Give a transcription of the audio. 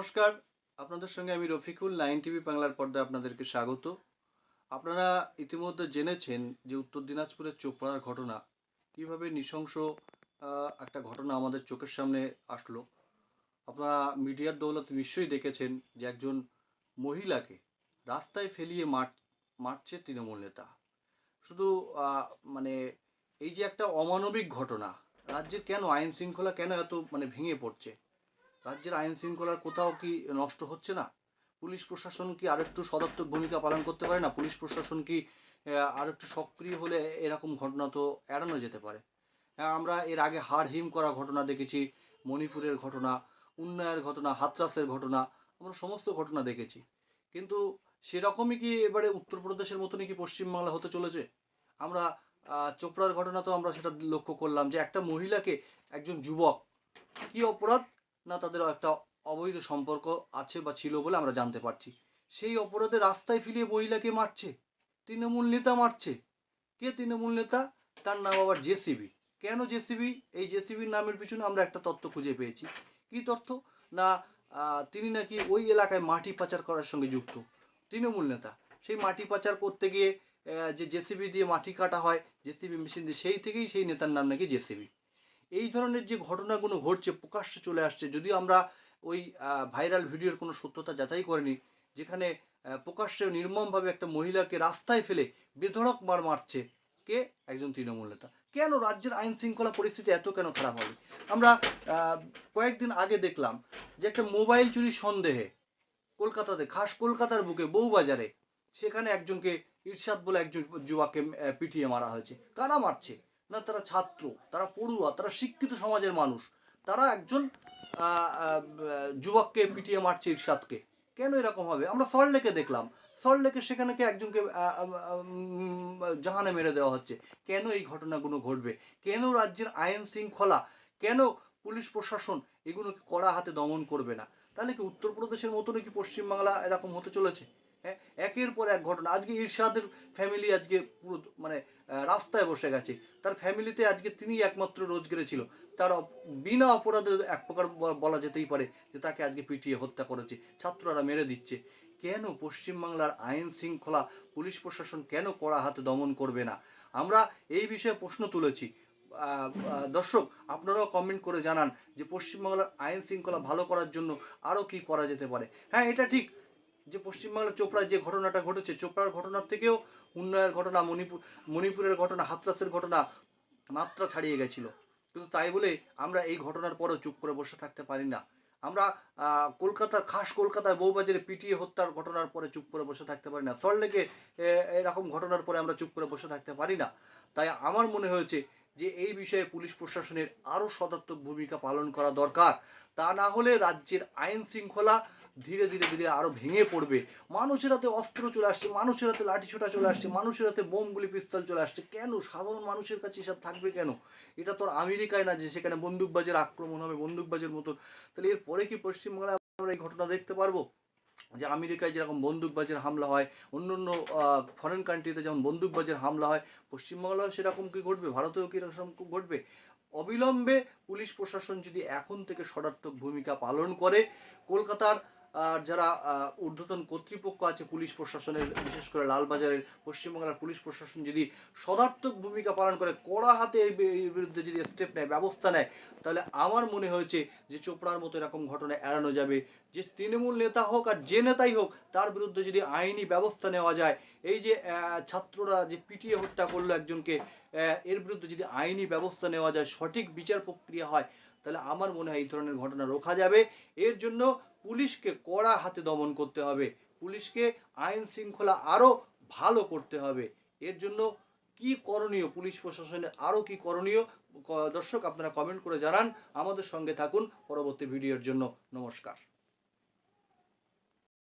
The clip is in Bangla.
নমস্কার। আপনাদের সঙ্গে আমি রফিকুল নাইন টিভি বাংলার পর্দায় আপনাদেরকে স্বাগত। আপনারা ইতিমধ্যে জেনেছেন যে উত্তর দিনাজপুরের চোপড়ার ঘটনা, কীভাবে নৃশংস একটা ঘটনা আমাদের চোখের সামনে আসলো। আপনারা মিডিয়ার দৌলত নিশ্চয়ই দেখেছেন যে একজন মহিলাকে রাস্তায় ফেলিয়ে মার, মারছে তৃণমূল নেতা। শুধু মানে এই যে একটা অমানবিক ঘটনা রাজ্যের কেন আইন শৃঙ্খলা কেন এত মানে ভেঙে পড়ছে? রাজ্যের আইন শৃঙ্খলার কোথাও কি নষ্ট হচ্ছে না? পুলিশ প্রশাসন কি আরেকটু সদর্থক ভূমিকা পালন করতে পারে না? পুলিশ প্রশাসন কি আরেকটু সক্রিয় হলে এরকম ঘটনা তো এড়ানো যেতে পারে? আমরা এর আগে হাড় হিম করা ঘটনা দেখেছি, মণিপুরের ঘটনা উন্নয়ের ঘটনা, হাতরাসের ঘটনা, আমরা সমস্ত ঘটনা দেখেছি। কিন্তু সেরকমই কি এবারে উত্তরপ্রদেশের মতনই কি পশ্চিমবাংলা হতে চলেছে? আমরা চোপড়ার ঘটনা তো আমরা সেটা লক্ষ্য করলাম যে একটা মহিলাকে একজন যুবক, কি অপরাধ? না তাদের একটা অবৈধ সম্পর্ক আছে বা ছিল বলে আমরা জানতে পারছি। সেই অপরাধে রাস্তায় ফিরিয়ে মহিলাকে মারছে, তৃণমূল নেতা মারছে। কে তৃণমূল নেতা? তার নাম আবার জেসিবি। কেন জেসিবি? এই জেসিবির নামের পিছনে আমরা একটা তথ্য খুঁজে পেয়েছি। কি তথ্য? না তিনি নাকি ওই এলাকায় মাটি পাচার করার সঙ্গে যুক্ত, তৃণমূল নেতা। সেই মাটি পাচার করতে গিয়ে যে জেসিবি দিয়ে মাটি কাটা হয়, জেসিবি মেশিন দিয়ে, সেই থেকেই সেই নেতার নাম নাকি জেসিবি। এই ধরনের যে ঘটনাগুলো ঘটছে প্রকাশ্যে চলে আসছে, যদিও আমরা ওই ভাইরাল ভিডিওর কোনো সত্যতা যাচাই করিনি, যেখানে প্রকাশ্যে নির্মমভাবে একটা মহিলাকে রাস্তায় ফেলে বেধড়ক মার মারছে কে? একজন তৃণমূল নেতা। কেন রাজ্যের আইন শৃঙ্খলা পরিস্থিতি এত কেন খারাপ হবে? আমরা কয়েকদিন আগে দেখলাম যে একটা মোবাইল চুরি সন্দেহে কলকাতাতে, খাস কলকাতার বুকে বউবাজারে, সেখানে একজনকে ইরশাদ বলে একজন যুবাকে পিটিয়ে মারা হয়েছে। কারা মারছে? না, তারা ছাত্র, তারা পড়ুয়া, তারা শিক্ষিত সমাজের মানুষ। তারা একজন যুবককে পিটিয়ে মারছে ইরশাদকে। কেন এরকম হবে? আমরা সল্টলেকে দেখলাম। সল্টলেকে সেখানে কি একজনকে জাহানে মেরে দেওয়া হচ্ছে। কেন এই ঘটনাগুলো ঘটবে? কেন রাজ্যের আইন শৃঙ্খলা? কেন পুলিশ প্রশাসন এগুলোকে কড়া হাতে দমন করবে না? তাহলে কি উত্তরপ্রদেশের মতনই কি পশ্চিমবাংলা এরকম হতে চলেছে? হ্যাঁ একের পর এক ঘটনা। আজকে ইরশাদের ফ্যামিলি আজকে পুরো মানে রাস্তায় বসে গেছে। তার ফ্যামিলিতে আজকে তিনি একমাত্র রোজগারে ছিল। তার বিনা অপরাধে এক প্রকার বলা যেতেই পারে যে তাকে আজকে পিটিয়ে হত্যা করেছে। ছাত্ররা মেরে দিচ্ছে। কেন পশ্চিমবাংলার আইন শৃঙ্খলা পুলিশ প্রশাসন কেন কড়া হাতে দমন করবে না? আমরা এই বিষয়ে প্রশ্ন তুলেছি। দর্শক, আপনারাও কমেন্ট করে জানান যে পশ্চিমবাংলার আইন শৃঙ্খলা ভালো করার জন্য আরও কি করা যেতে পারে। হ্যাঁ এটা ঠিক। যে পশ্চিমবাংলার চোপড়ায় যে ঘটনাটা ঘটেছে, চোপড়ার ঘটনার থেকেও উন্নয়নের ঘটনা, মণিপুর, মণিপুরের ঘটনা, হাতরাসের ঘটনা মাত্রা ছাড়িয়ে গেছিল। কিন্তু তাই বলে আমরা এই ঘটনার পরেও চুপ করে বসে থাকতে পারি না। আমরা কলকাতার, খাস কলকাতায় বউবাজারে পিটিয়ে হত্যার ঘটনার পরে চুপ করে বসে থাকতে পারি না। সল্টলেকে এরকম ঘটনার পরে আমরা চুপ করে বসে থাকতে পারি না। তাই আমার মনে হয়েছে যে এই বিষয়ে পুলিশ প্রশাসনের আরও সদর্থক ভূমিকা পালন করা দরকার। তা না হলে রাজ্যের আইন শৃঙ্খলা ধীরে ধীরে ধীরে আরও ভেঙে পড়বে। মানুষের হাতে অস্ত্র চলে আসছে, মানুষের হাতে লাঠিছোটা চলে আসছে, মানুষের হাতে বোমগুলি, পিস্তল চলে আসছে। কেন? সাধারণ মানুষের কাছে এসব থাকবে কেন? এটা তো আমেরিকায় না যে সেখানে বন্দুকবাজের আক্রমণ হবে, বন্দুকবাজের মতন। তাহলে এরপরে কি পশ্চিমবাংলায় আমরা এই ঘটনা দেখতে পারব? যে আমেরিকায় যেরকম বন্দুকবাজের হামলা হয় অন্য অন্য ফরেন কান্ট্রিতে যেমন বন্দুকবাজের হামলা হয় পশ্চিমবাংলায় সেরকম কি ঘটবে? ভারতেও কি এরকম ঘটবে? অবিলম্বে পুলিশ প্রশাসন যদি এখন থেকে সদার্থক ভূমিকা পালন করে, কলকাতার আর যারা ঊর্ধ্বতন কর্তৃপক্ষ আছে পুলিশ প্রশাসনের, বিশেষ করে লালবাজারের পশ্চিমবাংলার পুলিশ প্রশাসন যদি সদার্থক ভূমিকা পালন করে, কড়া হাতে এর বিরুদ্ধে যদি স্টেপ নেয়, ব্যবস্থা নেয়, তাহলে আমার মনে হয়েছে যে চোপড়ার মতো এরকম ঘটনা এড়ানো যাবে। যে তৃণমূল নেতা হোক আর যে নেতাই হোক, তার বিরুদ্ধে যদি আইনি ব্যবস্থা নেওয়া যায়, এই যে ছাত্ররা যে পিটিয়ে হত্যা করল একজনকে এর বিরুদ্ধে যদি আইনি ব্যবস্থা নেওয়া যায়, সঠিক বিচার প্রক্রিয়া হয়, তাহলে আমার মনে হয় এই ধরনের ঘটনা রোখা যাবে। এর জন্য পুলিশকে কড়া হাতে দমন করতে হবে। পুলিশকে আইন শৃঙ্খলা আরও ভালো করতে হবে। এর জন্য কি করণীয়? পুলিশ প্রশাসনে আরও কি করণীয়? দর্শক, আপনারা কমেন্ট করে জানান। আমাদের সঙ্গে থাকুন পরবর্তী ভিডিওর জন্য। নমস্কার।